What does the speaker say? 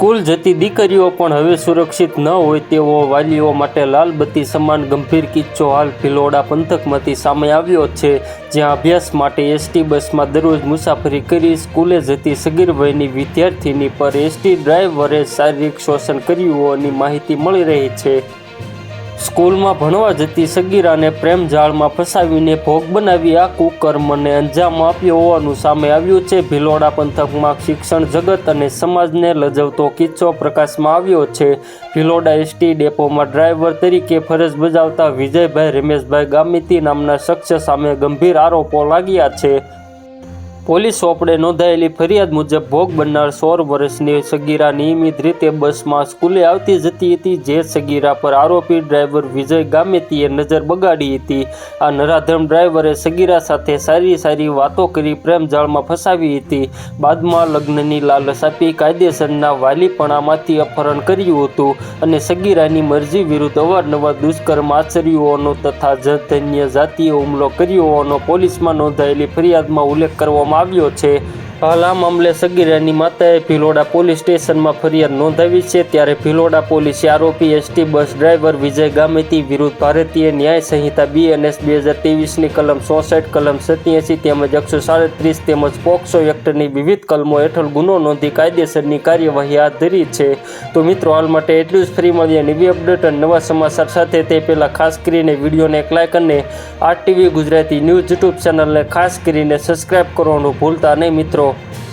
School જતી દીકરીઓ પણ હવે સુરક્ષિત ન હોય તેવો વાલીઓ માટે લાલબત્તી સમાન ગંભીર કિસ્સો હાલ ભિલોડા પંથકમાંથી સામે આવ્યો છે, જ્યાં અભ્યાસ માટે એસટી બસમાં દરરોજ મુસાફરી કરી સ્કૂલે જતી સગીર વયની વિદ્યાર્થીની પર એસટી ડ્રાઈવરે શારીરિક શોષણ કર્યું હોવાની માહિતી મળી રહી છે. સ્કૂલમાં ભણવા જતી સગીરાને પ્રેમ જાળમાં ફસાવીને ભોગ બનાવી આ કુકર્મને અંજામ આપ્યો હોવાનું સામે આવ્યું છે. ભિલોડા પંથકમાં શિક્ષણ જગત અને સમાજને લજવતો કિસ્સો પ્રકાશમાં આવ્યો છે. ભિલોડા એસટી ડેપોમાં ડ્રાઈવર તરીકે ફરજ બજાવતા વિજયભાઈ, રમેશભાઈ ગામિતી નામના શખ્સ સામે ગંભીર આરોપો લાગ્યા છે. પોલીસ ચોપડે નોંધાયેલી ફરિયાદ મુજબ ભોગ બનનાર સોળ વર્ષની સગીરા નિયમિત રીતે બસમાં સ્કૂલે આવતી જતી હતી. જે સગીરા પર આરોપી ડ્રાઈવર વિજય ગામેતીએ નજર બગાડી હતી. આ નરાધમ ડ્રાઈવરે સગીરા સાથે સારી સારી વાતો કરી પ્રેમજાળમાં ફસાવી હતી. બાદમાં લગ્નની લાલચ આપી કાયદેસરના વાલીપણામાંથી અપહરણ કર્યું હતું અને સગીરાની મરજી વિરુદ્ધ અવારનવાર દુષ્કર્મ આચર્યું તથા જધન્ય જાતીય હુમલો કર્યો હોવાનો પોલીસમાં નોંધાયેલી ફરિયાદમાં ઉલ્લેખ કરવામાં આવ્યો છે. હાલ આ મામલે સગીરાની માતાએ ભિલોડા પોલીસ સ્ટેશનમાં ફરિયાદ નોંધાવી છે ત્યારે ભિલોડા પોલીસે આરોપી એસટી બસ ડ્રાઈવર વિજય ગામેતી વિરુદ્ધ ભારતીય ન્યાય સંહિતા બીએનએસ બે હજાર ત્રેવીસની કલમ ચોસઠ, કલમ સત્યાસી તેમજ એકસો સાડત્રીસ તેમજ પોક્સો એક્ટની વિવિધ કલમો હેઠળ ગુનો નોંધી કાયદેસરની કાર્યવાહી હાથ ધરી છે. તો મિત્રો, હાલ માટે એટલું જ. ફ્રી મળીએ નવી અપડેટ અને નવા સમાચાર સાથે. તે પહેલાં ખાસ કરીને વિડીયોને એક લાઇક અને R TV Gujarati news YouTube ચેનલને ખાસ કરીને સબસ્ક્રાઇબ કરવાનું ભૂલતા નહીં મિત્રો. છો